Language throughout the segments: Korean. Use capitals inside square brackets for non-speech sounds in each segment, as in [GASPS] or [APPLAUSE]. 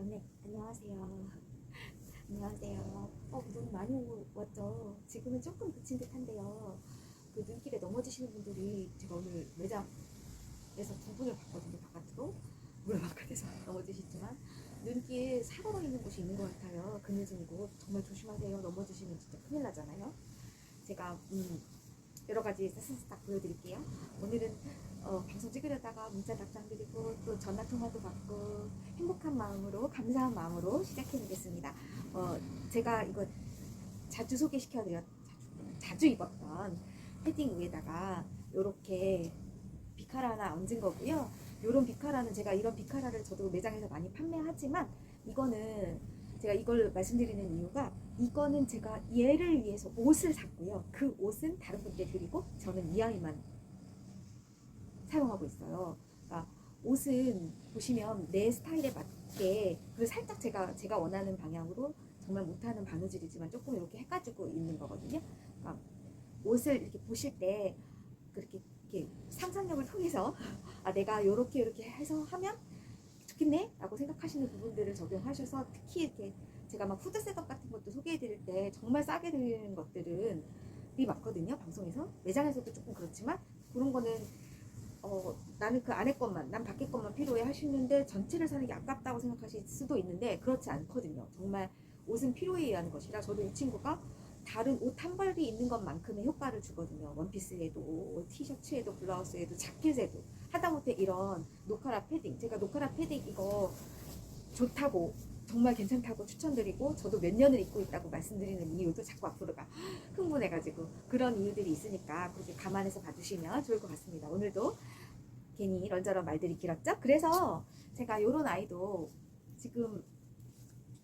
경례 안녕하세요. 안녕하세요. 어, 눈 많이 오- 왔죠? 지금은 조금 그친 듯 한데요. 그 눈길에 넘어지시는 분들이 제가 오늘 매장에서 두 분을 봤거든요. 바깥으로. 물론 바깥에서 넘어지시지만 눈길 사고로 있는 곳이 있는 것 같아요. 그늘진 곳 정말 조심하세요. 넘어지시면 진짜 큰일 나잖아요. 제가 음, 여러 가지 스스딱 보여드릴게요. 오늘은 어, 방송 찍으려다가 문자 답장 드리고 또 전화 통화도 받고 행복한 마음으로 감사한 마음으로 시작해 보겠습니다. 어, 제가 이거 자주 소개시켜 드렸 자주, 자주 입었던 패딩 위에다가 이렇게 비카라 하나 얹은 거고요. 이런 비카라는 제가 이런 비카라를 저도 매장에서 많이 판매하지만 이거는 제가 이걸 말씀드리는 이유가 이거는 제가 얘를 위해서 옷을 샀고요. 그 옷은 다른 분께 드리고 저는 이 아이만 사용하고 있어요. 그러니까 옷은 보시면 내 스타일에 맞게 그리고 살짝 제가 제가 원하는 방향으로 정말 못하는 바느질이지만 조금 이렇게 해가지고 있는 거거든요. 그러니까 옷을 이렇게 보실 때 그렇게 이렇게 상상력을 통해서 [LAUGHS] 아 내가 이렇게 이렇게 해서 하면 좋겠네 라고 생각하시는 부분들을 적용하셔서 특히 이렇게 제가 막 후드 셋업 같은 것도 소개해 드릴 때 정말 싸게 드리는 것들은 이 많거든요 방송에서 매장에서도 조금 그렇지만 그런 거는 어, 나는 그 안에 것만, 난 밖에 것만 필요해 하시는데 전체를 사는 게 아깝다고 생각하실 수도 있는데 그렇지 않거든요. 정말 옷은 필요에 의한 것이라 저도 이 친구가 다른 옷 한 벌이 있는 것만큼의 효과를 주거든요. 원피스에도, 티셔츠에도, 블라우스에도, 자켓에도. 하다못해 이런 노카라 패딩. 제가 노카라 패딩 이거 좋다고 정말 괜찮다고 추천드리고 저도 몇 년을 입고 있다고 말씀드리는 이유도 자꾸 앞으로가 [GASPS] 흥분해가지고 그런 이유들이 있으니까 그렇게 감안해서 봐주시면 좋을 것 같습니다. 오늘도 괜히 이런저런 말들이 길었죠? 그래서 제가 요런 아이도 지금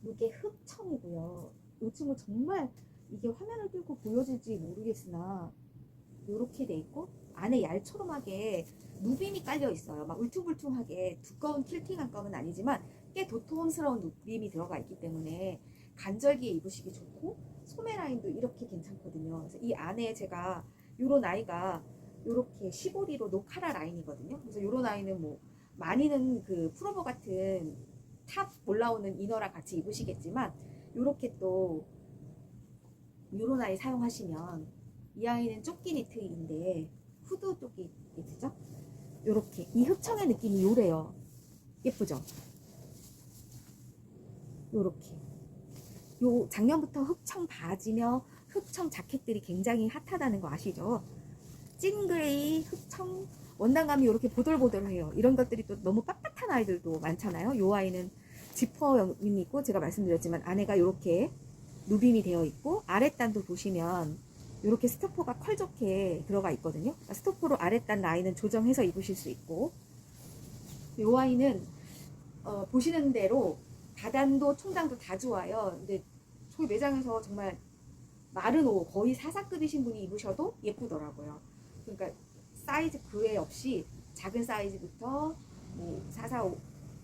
이게 흑청이고요. 이 친구 정말 이게 화면을 뚫고 보여질지 모르겠으나 요렇게 돼 있고 안에 얄초롬하게 누빔이 깔려 있어요. 막 울퉁불퉁하게 두꺼운 킬팅한 껌은 아니지만 꽤 도톰스러운 누빔이 들어가 있기 때문에 간절기에 입으시기 좋고 소매 라인도 이렇게 괜찮거든요. 그래서 이 안에 제가 요런 아이가 요렇게 시보리로 노카라 라인이거든요. 그래서 요런 아이는 뭐 많이는 그 프로버 같은 탑 올라오는 이너랑 같이 입으시겠지만 요렇게 또 요런 아이 사용하시면 이 아이는 조끼 니트인데 후드 조끼 니트죠? 요렇게 이 흑청의 느낌이 요래요. 예쁘죠? 요렇게 요 작년부터 흑청 바지며 흑청 자켓들이 굉장히 핫하다는 거 아시죠? 찐그레이 흑청 원단감이 이렇게 보들보들해요. 이런 것들이 또 너무 빳빳한 아이들도 많잖아요. 요 아이는 지퍼임이 있고 제가 말씀드렸지만 안에가 이렇게 누빔이 되어 있고 아랫단도 보시면 이렇게 스토퍼가 컬 좋게 들어가 있거든요. 그러니까 스토퍼로 아랫단 라인은 조정해서 입으실 수 있고 요 아이는 어, 보시는 대로 다단도 총장도 다 좋아요. 근데 저희 매장에서 정말 마른 옷 거의 사사급이신 분이 입으셔도 예쁘더라고요. 그러니까 사이즈 그외 없이 작은 사이즈부터 뭐 사사 오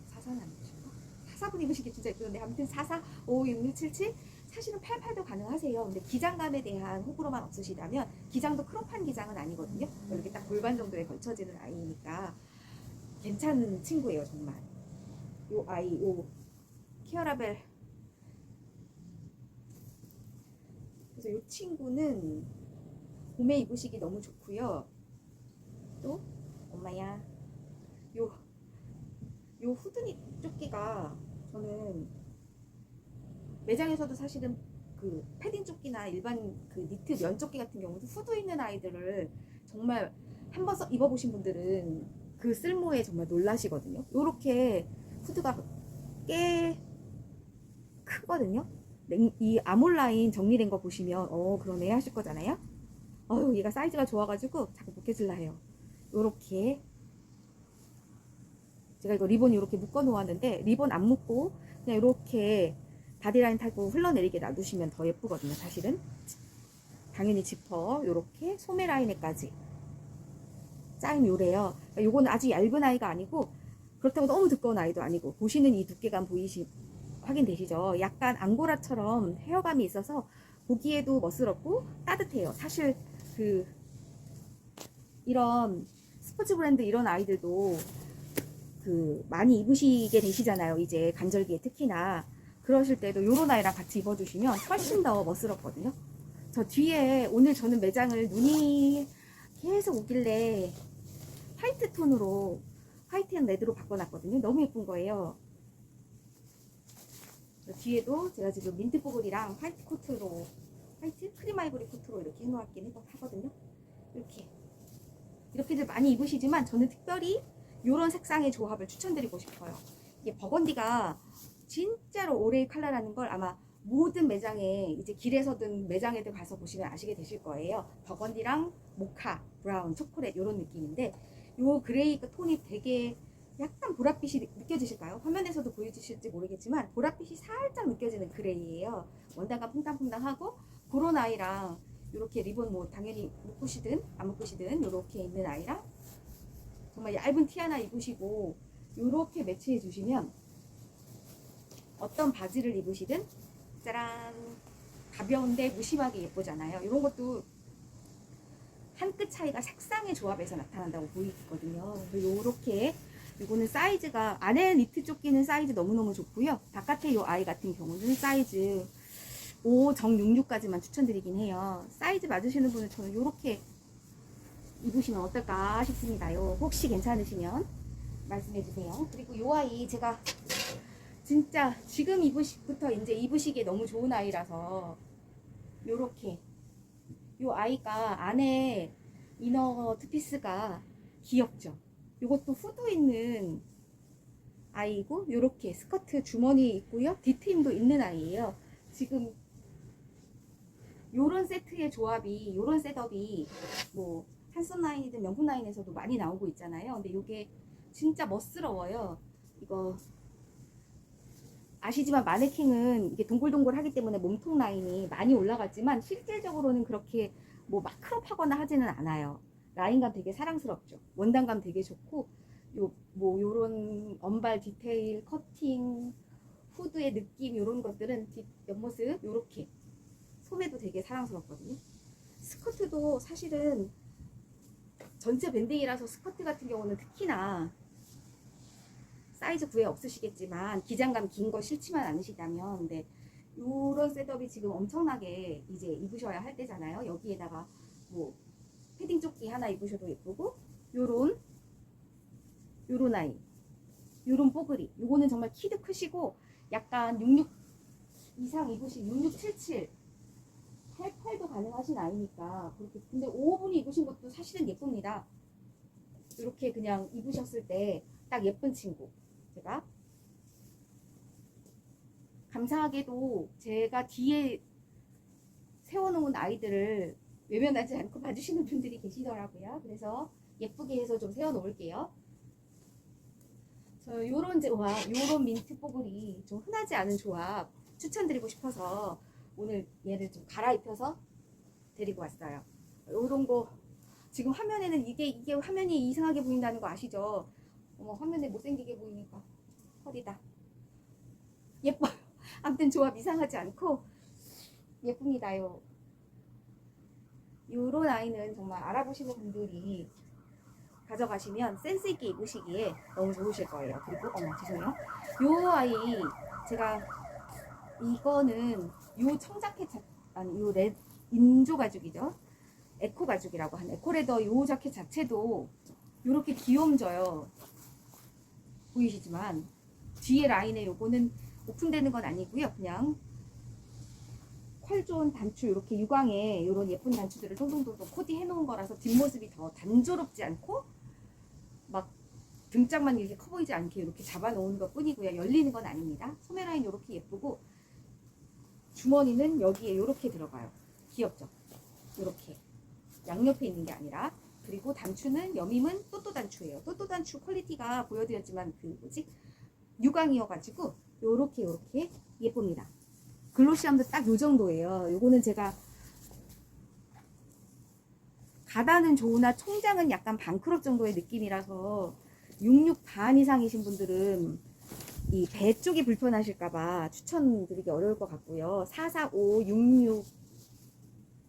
사사는 아니신가? 사사분 입으시기 진짜 예쁘는데 아무튼 사사 오6677 사실은 88도 가능하세요. 근데 기장감에 대한 호불호만 없으시다면 기장도 크롭한 기장은 아니거든요. 이렇게 딱 골반 정도에 걸쳐지는 아이니까 괜찮은 친구예요 정말. 요 아이 요 키어라벨 그래서 이 친구는 봄에 입으시기 너무 좋고요. 또 엄마야 요 요 후드니 조끼가 저는 매장에서도 사실은 그 패딩 조끼나 일반 그 니트 면 조끼 같은 경우도 후드 있는 아이들을 정말 한 번 입어보신 분들은 그 쓸모에 정말 놀라시거든요. 요렇게 후드가 꽤 크거든요. 냉- 이 아몰 라인 정리된 거 보시면 어 그러네 하실 거잖아요. 어유 얘가 사이즈가 좋아가지고 자꾸 묶여질라 해요. 요렇게 제가 이거 리본 이렇게 묶어 놓았는데 리본 안 묶고 그냥 이렇게 바디라인 타고 흘러내리게 놔두시면 더 예쁘거든요. 사실은 당연히 지퍼 요렇게 소매 라인에까지 짜임 요래요. 그러니까 요거는 아주 얇은 아이가 아니고 그렇다고 너무 두꺼운 아이도 아니고 보시는 이 두께감 보이시 확인되시죠? 약간 앙고라처럼 헤어감이 있어서 보기에도 멋스럽고 따뜻해요. 사실 그 이런 스포츠 브랜드 이런 아이들도 그 많이 입으시게 되시잖아요. 이제 간절기에 특히나 그러실 때도 요런 아이랑 같이 입어주시면 훨씬 더 멋스럽거든요. 저 뒤에 오늘 저는 매장을 눈이 계속 오길래 화이트 톤으로 화이트 앤 레드로 바꿔놨거든요. 너무 예쁜 거예요. 뒤에도 제가 지금 민트 뽀글이랑 화이트 코트로 화이트 크림 아이보리 코트로 이렇게 해놓았긴 해- 하거든요. 이렇게 이렇게들 많이 입으시지만 저는 특별히 이런 색상의 조합을 추천드리고 싶어요. 이게 버건디가 진짜로 올해의 컬러라는 걸 아마 모든 매장에 이제 길에서든 매장에들 가서 보시면 아시게 되실 거예요. 버건디랑 모카, 브라운, 초콜릿 이런 느낌인데 요 그레이 그 톤이 되게 약간 보랏빛이 느껴지실까요? 화면에서도 보여주실지 모르겠지만 보랏빛이 살짝 느껴지는 그레이예요. 원단감 퐁당퐁당하고 그런 아이랑 이렇게 리본 뭐 당연히 묶으시든 안 묶으시든 이렇게 있는 아이랑 정말 얇은 티 하나 입으시고 이렇게 매치해 주시면 어떤 바지를 입으시든 짜란 가벼운데 무심하게 예쁘잖아요. 이런 것도 한 끗 차이가 색상의 조합에서 나타난다고 보이거든요. 이렇게 이거는 사이즈가 안에 니트 조끼는 사이즈 너무너무 좋고요. 바깥에 이 아이 같은 경우는 사이즈 5 정 66까지만 추천드리긴 해요. 사이즈 맞으시는 분은 저는 이렇게 입으시면 어떨까 싶습니다요. 혹시 괜찮으시면 말씀해 주세요. 그리고 이 아이 제가 진짜 지금 입으시부터 이제 입으시기에 너무 좋은 아이라서 요렇게 요 아이가 안에 이너 투피스가 귀엽죠. 요것도 후드 있는 아이고 요렇게 스커트 주머니 있고요. 디테임도 있는 아이예요. 지금 요런 세트의 조합이 요런 셋업이 뭐 한손 라인이든 명품 라인에서도 많이 나오고 있잖아요. 근데 요게 진짜 멋스러워요. 이거 아시지만 마네킹은 이게 동글동글하기 때문에 몸통 라인이 많이 올라갔지만 실질적으로는 그렇게 뭐막 크롭하거나 하지는 않아요. 라인감 되게 사랑스럽죠. 원단감 되게 좋고 요뭐 요런 언발 디테일, 커팅, 후드의 느낌 요런 것들은 뒷 옆모습 요렇게 소매도 되게 사랑스럽거든요. 스커트도 사실은 전체 밴딩이라서 스커트 같은 경우는 특히나 사이즈 구애 없으시겠지만 기장감 긴 거 싫지만 않으시다면 근데 요런 셋업이 지금 엄청나게 이제 입으셔야 할 때잖아요. 여기에다가 뭐 패딩 조끼 하나 입으셔도 예쁘고 요런 요런 아이 요런 뽀글이 요거는 정말 키도 크시고 약간 66 이상 입으신 6677 88도 가능하신 아이니까 그렇게 근데 5분이 입으신 것도 사실은 예쁩니다. 이렇게 그냥 입으셨을 때 딱 예쁜 친구 제가 감사하게도 제가 뒤에 세워놓은 아이들을 외면하지 않고 봐주시는 분들이 계시더라고요. 그래서 예쁘게 해서 좀 세워놓을게요. 저 요런 조합, 요런 민트 뽀글이 좀 흔하지 않은 조합 추천드리고 싶어서 오늘 얘를 좀 갈아입혀서 데리고 왔어요. 요런 거 지금 화면에는 이게 이게 화면이 이상하게 보인다는 거 아시죠? 어머 화면에 못생기게 보이니까 허리다. 예뻐요. [LAUGHS] 아무튼 조합 이상하지 않고 예쁩니다요. 요런 아이는 정말 알아보시는 분들이 가져가시면 센스 있게 입으시기에 너무 좋으실 거예요. 그리고 어머 죄송해요. 요 아이 제가 이거는 요 청자켓 자, 아니 요 레, 인조 가죽이죠. 에코 가죽이라고 하는 에코레더 요 자켓 자체도 요렇게 귀염져요. 보이시지만 뒤에 라인에 요거는 오픈되는 건 아니고요. 그냥 퀄 좋은 단추 이렇게 유광에 이런 예쁜 단추들을 동동동동 코디해 놓은 거라서 뒷모습이 더 단조롭지 않고 막 등짝만 이렇게 커 보이지 않게 이렇게 잡아 놓은 것 뿐이고요. 열리는 건 아닙니다. 소매 라인 이렇게 예쁘고 주머니는 여기에 이렇게 들어가요. 귀엽죠? 이렇게 양옆에 있는 게 아니라 그리고 단추는 여밈은 또또 단추예요. 또또 단추 퀄리티가 보여드렸지만 그 뭐지 유광이어가지고 요렇게 요렇게 예쁩니다. 글로시함도 딱 요 정도예요. 요거는 제가 가다는 좋으나 총장은 약간 반크롭 정도의 느낌이라서 66 반 이상이신 분들은 이 배 쪽이 불편하실까봐 추천드리기 어려울 것 같고요. 445,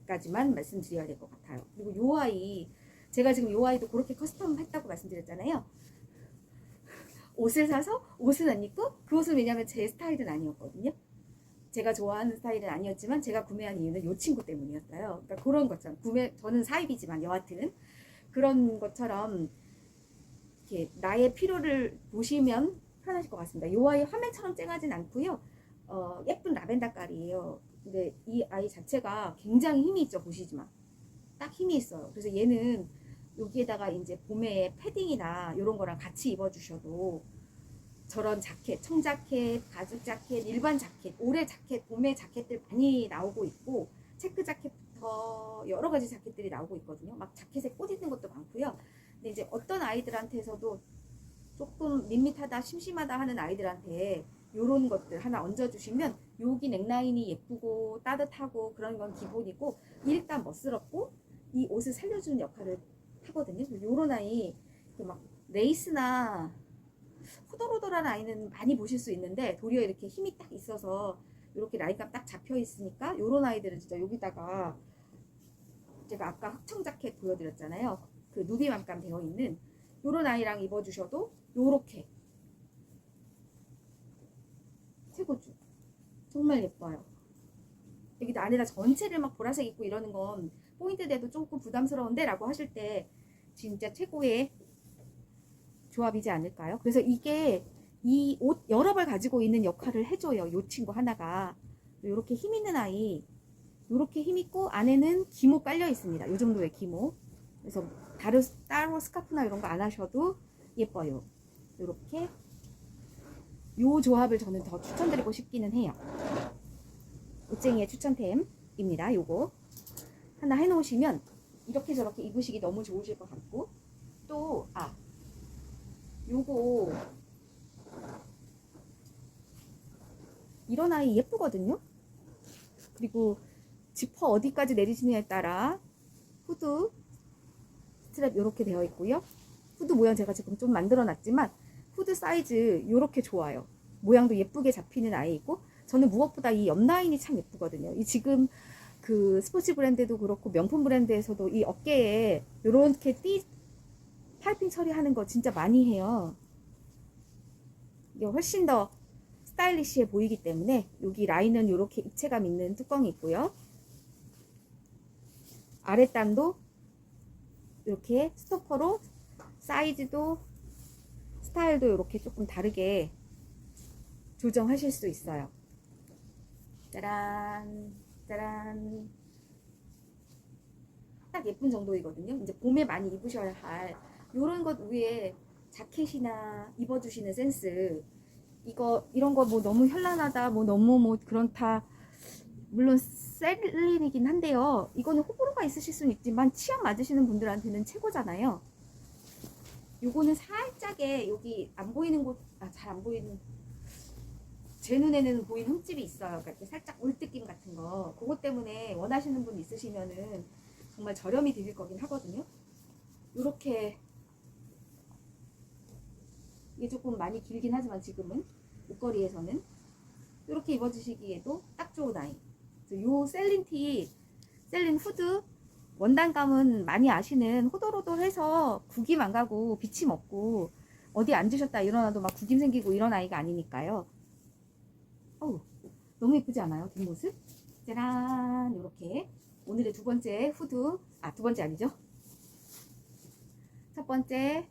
66까지만 말씀드려야 될 것 같아요. 그리고 요 아이, 제가 지금 요 아이도 그렇게 커스텀 했다고 말씀드렸잖아요. 옷을 사서 옷은 안 입고 그 옷은 왜냐면 제 스타일은 아니었거든요. 제가 좋아하는 스타일은 아니었지만 제가 구매한 이유는 이 친구 때문이었어요. 그러니까 그런 것처럼 구매 저는 사입이지만 여하튼 그런 것처럼 이렇게 나의 필요를 보시면 편하실 것 같습니다. 이 아이 화면처럼 쨍하진 않고요. 어, 예쁜 라벤더 깔이에요. 근데 이 아이 자체가 굉장히 힘이 있죠. 보시지만 딱 힘이 있어요. 그래서 얘는 여기에다가 이제 봄에 패딩이나 이런 거랑 같이 입어주셔도 저런 자켓, 청자켓, 가죽 자켓, 일반 자켓, 올해 자켓, 봄에 자켓들 많이 나오고 있고 체크 자켓부터 여러 가지 자켓들이 나오고 있거든요. 막 자켓에 꽃 있는 것도 많고요. 근데 이제 어떤 아이들한테서도 조금 밋밋하다, 심심하다 하는 아이들한테 요런 것들 하나 얹어주시면 여기 넥라인이 예쁘고 따뜻하고 그런 건 기본이고 일단 멋스럽고 이 옷을 살려주는 역할을 하거든요. 요런 아이 막 레이스나 호돌호돌한 아이는 많이 보실 수 있는데 도리어 이렇게 힘이 딱 있어서 이렇게 라인감 딱 잡혀 있으니까 요런 아이들은 진짜 여기다가 제가 아까 흑청 자켓 보여드렸잖아요. 그 누비만감 되어 있는 요런 아이랑 입어주셔도 요렇게 최고죠. 정말 예뻐요. 여기다 안에다 전체를 막 보라색 입고 이러는 건 포인트 돼도 조금 부담스러운데 라고 하실 때 진짜 최고의 조합이지 않을까요? 그래서 이게 이 옷 여러 벌 가지고 있는 역할을 해줘요. 요 친구 하나가. 이렇게 힘 있는 아이. 이렇게 힘 있고 안에는 기모 깔려 있습니다. 요 정도의 기모. 그래서 다른 따로 스카프나 이런 거 안 하셔도 예뻐요. 이렇게 요 조합을 저는 더 추천드리고 싶기는 해요. 옷쟁이의 추천템입니다. 요거 하나 해놓으시면 이렇게 저렇게 입으시기 너무 좋으실 것 같고 또 아 요거 이런 아이 예쁘거든요. 그리고 지퍼 어디까지 내리시느냐에 따라 후드 스트랩 이렇게 되어 있고요. 후드 모양 제가 지금 좀 만들어 놨지만 후드 사이즈 이렇게 좋아요. 모양도 예쁘게 잡히는 아이이고 저는 무엇보다 이 옆라인이 참 예쁘거든요. 이 지금 그 스포츠 브랜드도 그렇고 명품 브랜드에서도 이 어깨에 이렇게 띠 팔핀 처리하는 거 진짜 많이 해요. 이게 훨씬 더 스타일리시해 보이기 때문에 여기 라인은 이렇게 입체감 있는 뚜껑이 있고요. 아랫단도 이렇게 스토퍼로 사이즈도 스타일도 이렇게 조금 다르게 조정하실 수 있어요. 짜란, 짜란. 딱 예쁜 정도이거든요. 이제 봄에 많이 입으셔야 할 이런 것 위에 자켓이나 입어주시는 센스. 이거 이런 거 뭐 너무 현란하다, 뭐 너무 뭐 그렇다. 물론 셀린이긴 한데요. 이거는 호불호가 있으실 수는 있지만 취향 맞으시는 분들한테는 최고잖아요. 요거는 살짝의 여기 안 보이는 곳, 아 잘 안 보이는 제 눈에는 보이는 흠집이 있어요. 그러니까 이렇게 살짝 울뜨낌 같은 거. 그것 때문에 원하시는 분 있으시면은 정말 저렴이 드릴 거긴 하거든요. 요렇게 이게 조금 많이 길긴 하지만 지금은 옷걸이에서는 이렇게 입어주시기에도 딱 좋은 아이. 요 셀린 티, 셀린 후드 원단감은 많이 아시는 호돌호돌해서 구김 안 가고 비침 없고 어디 앉으셨다 일어나도 막 구김 생기고 이런 아이가 아니니까요. 어우, 너무 예쁘지 않아요? 뒷모습? 짜란 이렇게 오늘의 두 번째 후드 아 두 번째 아니죠? 첫 번째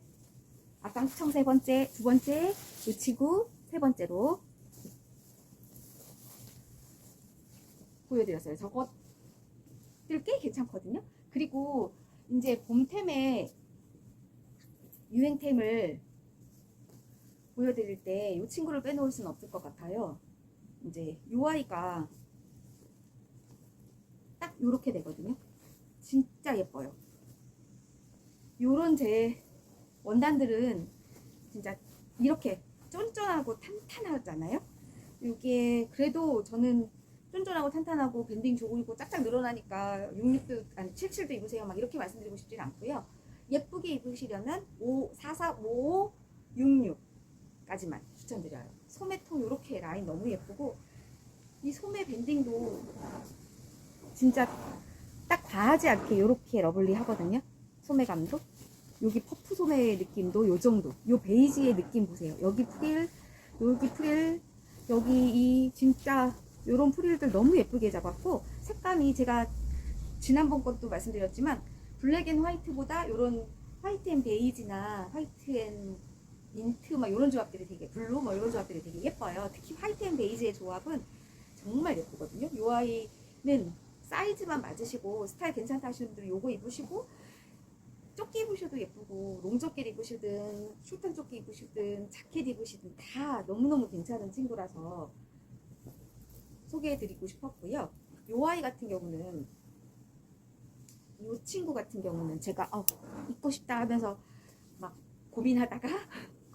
아까 흑청 세 번째 두 번째 놓치고 세 번째로 보여드렸어요. 저것들 꽤 괜찮거든요. 그리고 이제 봄템에 유행템을 보여드릴 때 이 친구를 빼놓을 수는 없을 것 같아요. 이제 요 아이가 딱 요렇게 되거든요. 진짜 예뻐요. 요런 제 원단들은 진짜 이렇게 쫀쫀하고 탄탄하잖아요. 이게 그래도 저는 쫀쫀하고 탄탄하고 밴딩 좋고 짝짝 늘어나니까 66도 아니 77도 입으세요 막 이렇게 말씀드리고 싶진 않고요. 예쁘게 입으시려면 5, 44, 55, 66까지만 추천드려요. 소매통 이렇게 라인 너무 예쁘고 이 소매 밴딩도 진짜 딱 과하지 않게 이렇게 러블리 하거든요. 소매감도 여기 퍼프 소매 느낌도 요 정도. 요 베이지의 느낌 보세요. 여기 프릴, 여기 프릴, 여기 이 진짜 요런 프릴들 너무 예쁘게 잡았고 색감이 제가 지난번 것도 말씀드렸지만 블랙 앤 화이트보다 요런 화이트 앤 베이지나 화이트 앤 민트 막 이런 조합들이 되게 블루 뭐 이런 조합들이 되게 예뻐요. 특히 화이트 앤 베이지의 조합은 정말 예쁘거든요. 요 아이는 사이즈만 맞으시고 스타일 괜찮다 하시는 분들은 요거 입으시고 조끼 입으셔도 예쁘고 롱조끼 입으시든 슈탄 조끼 입으시든 자켓 입으시든 다 너무너무 괜찮은 친구라서 소개해드리고 싶었고요. 요 아이 같은 경우는 요 친구 같은 경우는 제가 어, 입고 싶다 하면서 막 고민하다가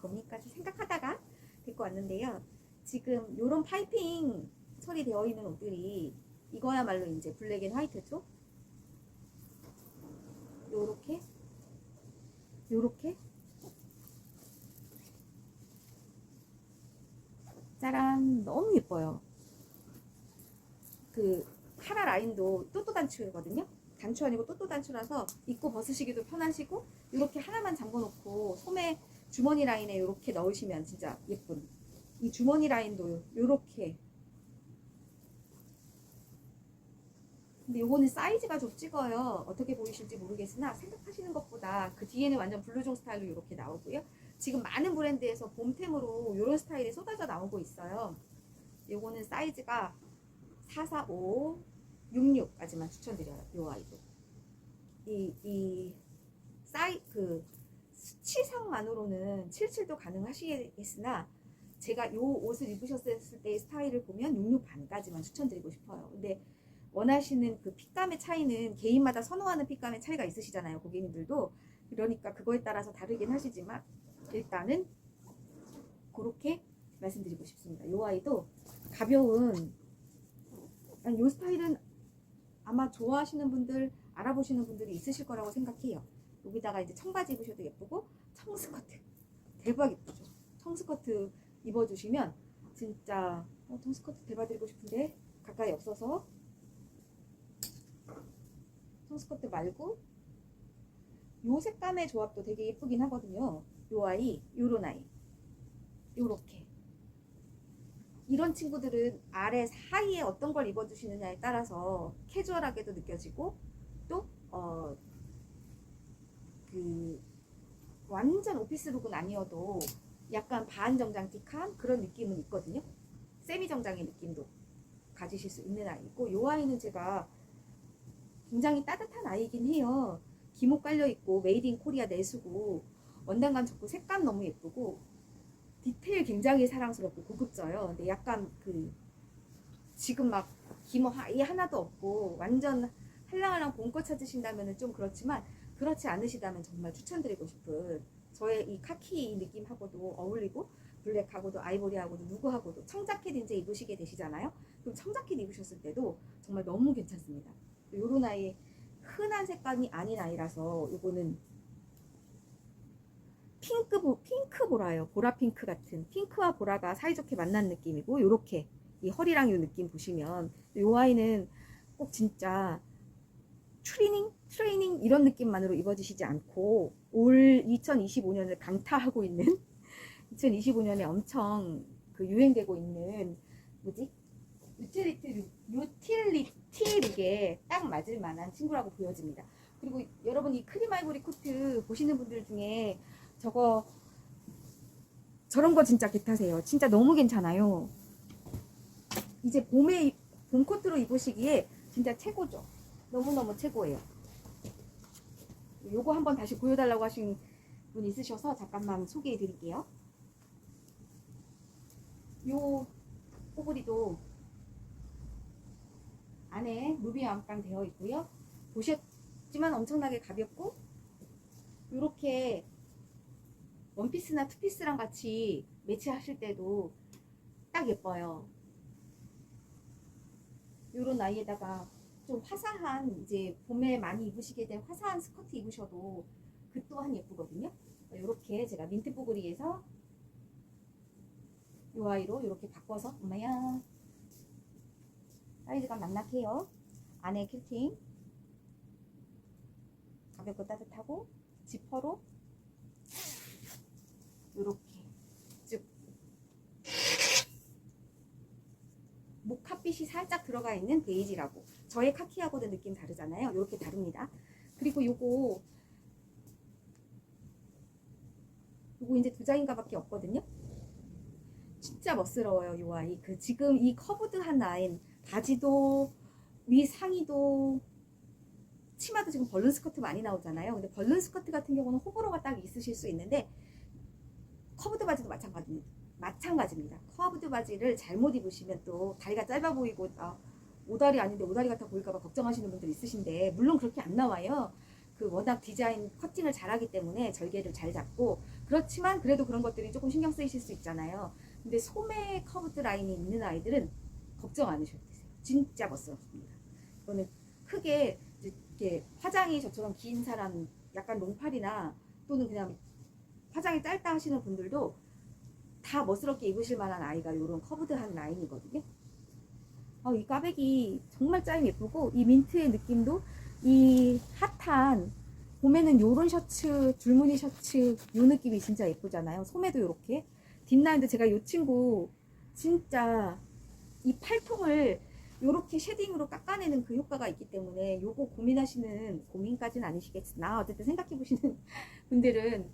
고민까지 생각하다가 데리고 왔는데요. 지금 요런 파이핑 처리되어 있는 옷들이 이거야말로 이제 블랙 앤 화이트죠. 요렇게 요렇게 짜란 너무 예뻐요. 그 카라 라인도 또또 단추거든요. 단추 아니고 또또 단추라서 입고 벗으시기도 편하시고 이렇게 하나만 잠궈 놓고 소매 주머니 라인에 이렇게 넣으시면 진짜 예쁜. 이 주머니 라인도 이렇게. 근데 요거는 사이즈가 좀 찍어요. 어떻게 보이실지 모르겠으나 생각하시는 것보다 그 뒤에는 완전 블루종 스타일로 이렇게 나오고요. 지금 많은 브랜드에서 봄템으로 이런 스타일이 쏟아져 나오고 있어요. 요거는 사이즈가 445 66까지만 추천드려요. 요 아이도. 이, 이, 사이, 그, 수치상만으로는 77도 가능하시겠으나, 제가 요 옷을 입으셨을 때의 스타일을 보면 66 반까지만 추천드리고 싶어요. 근데 원하시는 그 핏감의 차이는 개인마다 선호하는 핏감의 차이가 있으시잖아요. 고객님들도. 그러니까 그거에 따라서 다르긴 하시지만, 일단은, 그렇게 말씀드리고 싶습니다. 요 아이도 가벼운, 요 스타일은 아마 좋아하시는 분들, 알아보시는 분들이 있으실 거라고 생각해요. 여기다가 이제 청바지 입으셔도 예쁘고, 청스커트. 대박 예쁘죠? 청스커트 입어주시면, 진짜, 어, 청스커트 대박 드리고 싶은데, 가까이 없어서, 청스커트 말고, 요 색감의 조합도 되게 예쁘긴 하거든요. 요 아이, 요런 아이. 요렇게. 이런 친구들은 아래 사이에 어떤 걸 입어주시느냐에 따라서 캐주얼하게도 느껴지고 또 어 그 완전 오피스룩은 아니어도 약간 반정장틱한 그런 느낌은 있거든요. 세미 정장의 느낌도 가지실 수 있는 아이고 요 아이는 제가 굉장히 따뜻한 아이긴 해요. 기모 깔려 있고 메이드 인 코리아 내수고 원단감 좋고 색감 너무 예쁘고 디테일 굉장히 사랑스럽고 고급져요. 근데 약간 그 지금 막 기모 아예 하나도 없고 완전 할랑할랑 봄꽃 찾으신다면 좀 그렇지만 그렇지 않으시다면 정말 추천드리고 싶은 저의 이 카키 느낌하고도 어울리고 블랙하고도 아이보리하고도 누구하고도 청자켓 이제 입으시게 되시잖아요. 그럼 청자켓 입으셨을 때도 정말 너무 괜찮습니다. 요런 아이 흔한 색감이 아닌 아이라서 요거는 핑크 보, 핑크 보라요. 보라 핑크 같은 핑크와 보라가 사이좋게 만난 느낌이고 요렇게 이 허리랑 요 느낌 보시면 요 아이는 꼭 진짜 트레이닝 트레이닝 이런 느낌만으로 입어지시지 않고 올 2025년을 강타하고 있는 [LAUGHS] 2025년에 엄청 그 유행되고 있는 뭐지 유틸리티 유틸리티 룩에 딱 맞을 만한 친구라고 보여집니다. 그리고 여러분 이 크림 아이보리 코트 보시는 분들 중에 저거 저런 거 진짜 개타세요. 진짜 너무 괜찮아요. 이제 봄에 입- 봄 코트로 입으시기에 진짜 최고죠. 너무너무 최고예요. 요거 한번 다시 보여달라고 하신 분 있으셔서 잠깐만 소개해 드릴게요. 요 호브리도 안에 루비 왕빵 되어 있고요. 보셨지만 엄청나게 가볍고 요렇게 원피스나 투피스랑 같이 매치하실 때도 딱 예뻐요. 요런 아이에다가 좀 화사한 이제 봄에 많이 입으시게 된 화사한 스커트 입으셔도 그 또한 예쁘거든요. 요렇게 제가 민트 뽀글이에서 요 아이로 이렇게 바꿔서 엄마야 사이즈가 낭낙해요. 안에 큐팅 가볍고 따뜻하고 지퍼로 이렇게 쭉 모카빛이 살짝 들어가 있는 베이지라고 저의 카키하고는 느낌 다르잖아요. 이렇게 다릅니다. 그리고 요거 요거 이제 두 장인가밖에 없거든요. 진짜 멋스러워요 요 아이. 그 지금 이 커브드한 라인 바지도 위 상의도 치마도 지금 벌룬 스커트 많이 나오잖아요. 근데 벌룬 스커트 같은 경우는 호불호가 딱 있으실 수 있는데 커브드 바지도 마찬가지, 마찬가지입니다. 커브드 바지를 잘못 입으시면 또 다리가 짧아 보이고 아, 오다리 아닌데 오다리 같아 보일까봐 걱정하시는 분들 있으신데 물론 그렇게 안 나와요. 그 워낙 디자인 커팅을 잘하기 때문에 절개를 잘 잡고 그렇지만 그래도 그런 것들이 조금 신경 쓰이실 수 있잖아요. 근데 소매 커브드 라인이 있는 아이들은 걱정 안 하셔도 되세요. 진짜 멋스럽습니다. 이거는 크게 이렇게 화장이 저처럼 긴 사람 약간 롱팔이나 또는 그냥 화장이 짧다 하시는 분들도 다 멋스럽게 입으실 만한 아이가 이런 커브드한 라인이거든요. 어, 이 까백이 정말 짜임 예쁘고 이 민트의 느낌도 이 핫한 봄에는 요런 셔츠 줄무늬 셔츠 요 느낌이 진짜 예쁘잖아요. 소매도 이렇게 뒷라인도 제가 요 친구 진짜 이 팔통을 요렇게 쉐딩으로 깎아내는 그 효과가 있기 때문에 요거 고민하시는 고민까지는 아니시겠으나 어쨌든 생각해 보시는 [LAUGHS] 분들은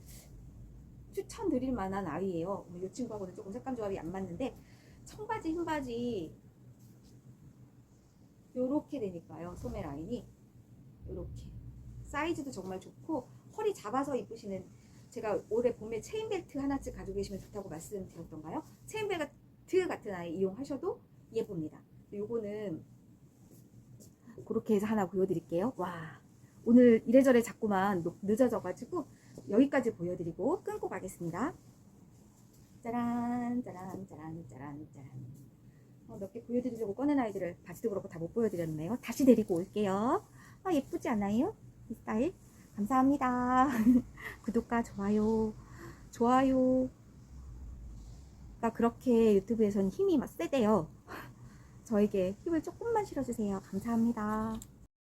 추천드릴 만한 아이예요. 이 친구하고는 조금 색감 조합이 안 맞는데 청바지, 흰바지 요렇게 되니까요. 소매 라인이 요렇게 사이즈도 정말 좋고 허리 잡아서 입으시는 제가 올해 봄에 체인벨트 하나씩 가지고 계시면 좋다고 말씀드렸던가요? 체인벨트 같은 아이 이용하셔도 예쁩니다. 요거는 그렇게 해서 하나 보여드릴게요. 와 오늘 이래저래 자꾸만 늦- 늦어져가지고 여기까지 보여드리고 끊고 가겠습니다. 짜란 짜란 짜란 짜란 짜란 어, 몇개 보여드리려고 꺼낸 아이들을 바지도 그렇고 다 못 보여드렸네요. 다시 데리고 올게요. 아, 예쁘지 않아요? 이 스타일? 감사합니다. [LAUGHS] 구독과 좋아요, 좋아요 가 그렇게 유튜브에선 힘이 막 세대요. [LAUGHS] 저에게 힘을 조금만 실어주세요. 감사합니다.